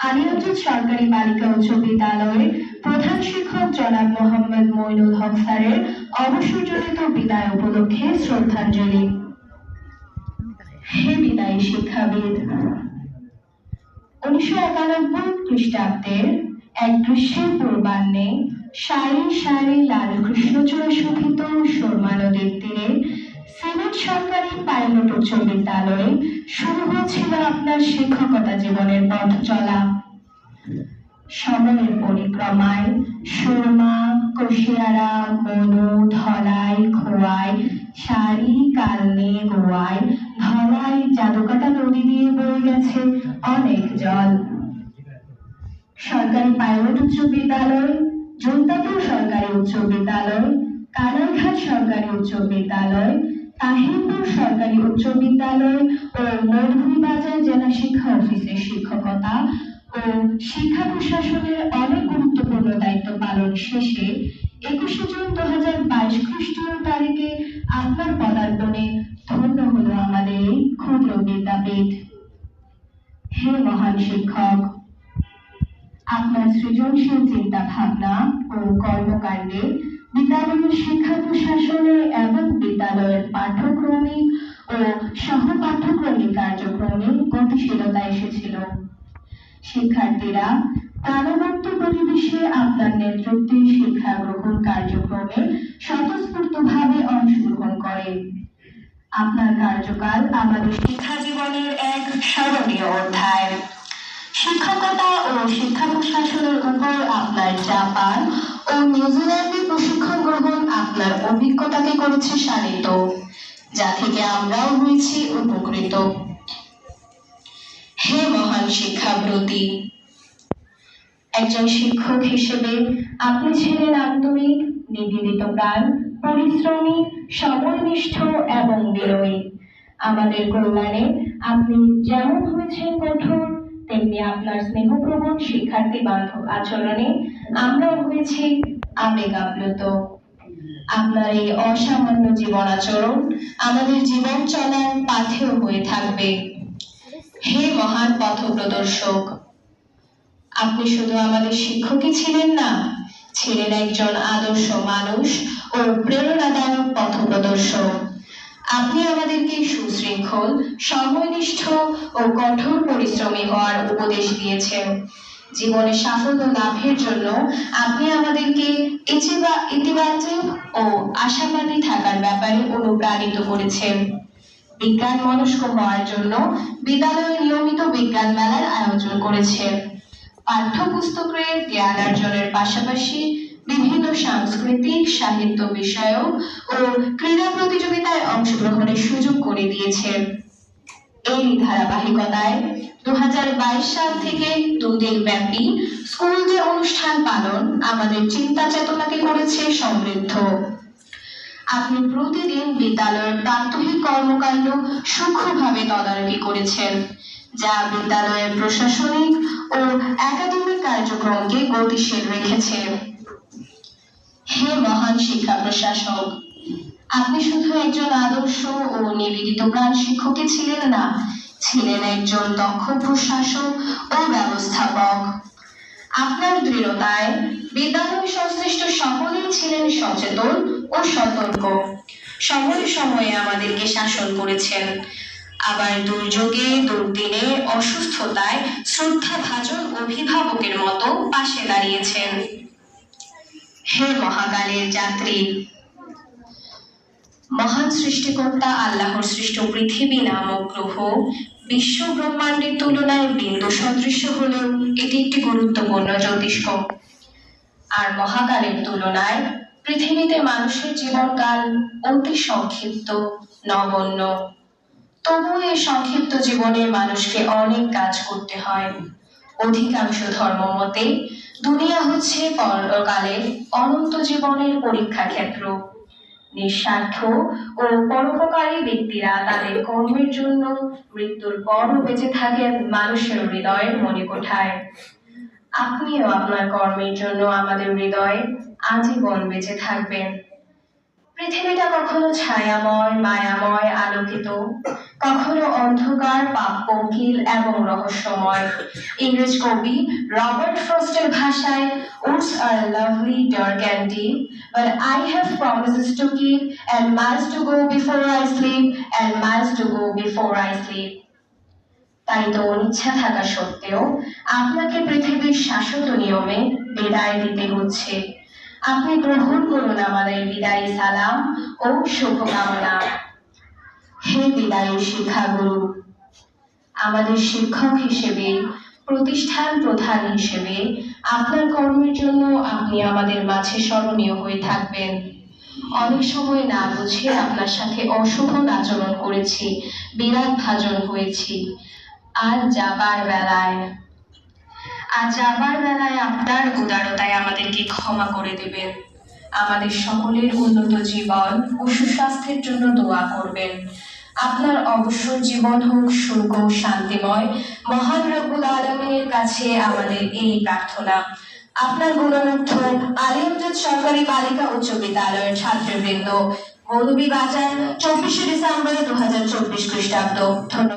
আলিয়াজুদ সরকারি বালিকা উচ্চ বিদ্যালয়ের প্রধান শিক্ষক জনাব মোহাম্মদ মইনুল হক স্যারের অবসরজনিত বিদায় উপলক্ষে শ্রদ্ধাঞ্জলি। হে বিদায়ী শিক্ষাবিদ, উনিশশো একানব্বই খ্রিস্টাব্দের এক গ্রীষ্মের পূর্বাহ্নে সারি সারি লাল কৃষ্ণচূড়া শোভিত সুরমা নদীর তীরে উচ্চ বিদ্যালয়ে শুরু হয়েছিল আপনার শিক্ষকতা জীবনের পথ চলা। সময়ের পরিক্রমায় সুরমা, কুশিয়ারা, মনু, ধলাই, খোয়াই সারি কালনে গোয়াই, ধলাই জাদুকাটা নদী দিয়ে বয়ে গেছে অনেক জল। সরকারি পাইলট উচ্চ বিদ্যালয়, জৈন্তাপুর সরকারি উচ্চ বিদ্যালয় কানারঘাট সরকারি উচ্চ বিদ্যালয় তাহিরপুর সরকারি উচ্চ বিদ্যালয় ও মৌলভীবাজার জেলা শিক্ষা অফিসের শিক্ষকতা ও শিক্ষা প্রশাসনের অনেক গুরুত্বপূর্ণ দায়িত্ব পালন শেষে একুশে জুন দু হাজার বাইশ খ্রিস্টীয় তারিখে আপনার পদার্পণে ধন্য হলো আমাদের এই ক্ষুদ্র বিদ্যাপীঠ। হে মহান শিক্ষক, আপনার সৃজনশীল চিন্তা ভাবনা ও কর্মকাণ্ডে বিদ্যালয়ের গতিশীলতা এসেছিল। শিক্ষার্থীরা প্রাণবন্ত পরিবেশে আপনার নেতৃত্বে শিক্ষা গ্রহণ কার্যক্রমে স্বতঃস্ফূর্তভাবে অংশগ্রহণ করে। আপনার কার্যকাল আমাদের শিক্ষা জীবনের এক স্মরণীয় অধ্যায়। শিক্ষকতা ও শিক্ষা প্রশাসনের উপর আপনার জাপান ও নিউজিল্যান্ডে প্রশিক্ষণ গ্রহণ আপনার অভিজ্ঞতাকে করেছে সারিত যা থেকে আমরাও হয়েছি উপকৃত। শিক্ষাব্রতী একজন শিক্ষক হিসেবে আপনি ছিলেন আন্তরিক, নিবেদিত প্রাণ, পরিশ্রমী সময়নিষ্ঠ এবং বিনয়ী। আমাদের কল্যাণে আপনি যেমন হয়েছেন কঠোর, তেমনি আপনার স্নেহপ্রবণ শিক্ষার্থী বান্ধব আচরণে আমরাও হয়েছি আবেগ আপ্লুত আপনার এই অসামান্য জীবন আচরণ আমাদের জীবন চলার পাথেয় হয়ে থাকবে। হে মহান পথ প্রদর্শক আপনি শুধু আমাদের শিক্ষকই ছিলেন না, ছিলেন একজন আদর্শ মানুষ ও প্রেরণাদায়ক পথ প্রদর্শক আপনি আমাদেরকে সুশৃঙ্খল সময়নিষ্ঠ ও কঠোর পরিশ্রমী হওয়ার উপদেশ দিয়েছেন। জীবনে সাফল্য লাভের জন্য আপনি আমাদেরকে ইতিবাচক ও আশাবাদী থাকার ব্যাপারে অনুপ্রাণিত করেছেন। বিজ্ঞান মনস্ক হওয়ার জন্য বিদ্যালয়ে নিয়মিত বিজ্ঞান মেলার আয়োজন করেছেন পাঠ্যপুস্তকের জ্ঞান অর্জনের পাশাপাশি বিভিন্ন সাংস্কৃতিক, সাহিত্য বিষয়ক ও ক্রীড়া প্রতিযোগিতায় অংশগ্রহণের সুযোগ করে দিয়েছেন এই ধারাবাহিকতায় দু হাজার বাইশ সাল থেকে দুদিন ব্যাপী স্কুল যে অনুষ্ঠান পালন, আমাদের চিন্তা চেতনাকে করেছে সমৃদ্ধ। আপনি প্রতিদিন বিদ্যালয়ের প্রাত্যহিক কর্মকাণ্ড সূক্ষ্মভাবে তদারকি করেছেন, যা বিদ্যালয়ের প্রশাসনিক ও একাডেমিক কার্যক্রমকে গতিশীল রেখেছে। হে মহান শিক্ষা প্রশাসক, আপনি শুধু একজন আদর্শ ও নিবেদিত প্রাণ শিক্ষকই ছিলেন না, ছিলেন একজন দক্ষ প্রশাসক ও ব্যবস্থাপক। আপনার দৃঢ়তায় বিদ্যালয় সংশ্লিষ্ট সকলেই ছিলেন সচেতন ও সতর্ক। সময়ে সময়ে আমাদেরকে শাসন করেছেন। আবার দুর্যোগে, দুর্দিনে, অসুস্থতায় শ্রদ্ধাভাজন অভিভাবকের মতো পাশে দাঁড়িয়েছেন। হে মহাকালের যাত্রী, মহান সৃষ্টিকর্তা আল্লাহর সৃষ্ট পৃথিবী নামক গ্রহ বিশ্ব ব্রহ্মাণ্ডের তুলনায় বিন্দু সদৃশ্য হলেও এটি একটি গুরুত্বপূর্ণ জ্যোতিষ্ক আর মহাকালের তুলনায় পৃথিবীতে মানুষের জীবনকাল অতি সংক্ষিপ্ত, নগণ্য। তবুও এই সংক্ষিপ্ত জীবনে মানুষকে অনেক কাজ করতে হয়। অধিকাংশ ধর্ম মতে, দুনিয়া হচ্ছে পরকালের অনন্ত জীবনের পরীক্ষা ক্ষেত্র। নিঃস্বার্থ ও পরোপকারী ব্যক্তিরা তাদের কর্মের জন্য মৃত্যুর পরও বেঁচে থাকেন মানুষের হৃদয়ের মণিকোঠায়। আপনিও আপনার কর্মের জন্য আমাদের হৃদয়ে আজীবন বেঁচে থাকবেন। পৃথিবীটা কখনো ছায়াময়, মায়াময়, আলোকিত, কখনো অন্ধকার, পাপ কোকিল এবং রহস্যময়। ইংরেজ কবি রবার্ট ফ্রস্টের ভাষায় woods are lovely dark and deep but I have promises to keep and miles to go before I sleep and miles to go before I sleep তাই তো অনিচ্ছা থাকা সত্ত্বেও আপনাকে পৃথিবীর শাশ্বত নিয়মে বিদায় দিতে হচ্ছে। আপনি গ্রহণ করুন আমাদের বিদায় সালাম ও শুভকামনা। হে বিদায়ী শিক্ষাগুরু, আমাদের শিক্ষক হিসেবে, প্রতিষ্ঠান প্রধান হিসেবে আপনার কর্মের জন্য আপনি আমাদের মাঝে স্মরণীয় হয়ে থাকবেন। অনেক সময় না বুঝে আপনার সাথে অশুভ আচরণ করেছি, বিরাট ভাজন হয়েছি। আর যাবার বেলায়। আর যাবার বেলায় আপনার উদারতায় আমাদেরকে ক্ষমা করে দেবেন। আমাদের সকলের উন্নত জীবন ও সুস্বাস্থ্যের জন্য দোয়া করবেন। আপনার অবসর জীবন হোক সুখ ও শান্তিময়। মহান রব্বুল আলমিনের কাছে আমাদের এই প্রার্থনা। আপনার গুণমুগ্ধ আলিমজুদ সরকারি বালিকা উচ্চ বিদ্যালয়ের ছাত্রবৃন্দ। মৌলভী বাজার চব্বিশে ডিসেম্বর দু হাজার চব্বিশ খ্রিস্টাব্দ। ধন্যবাদ।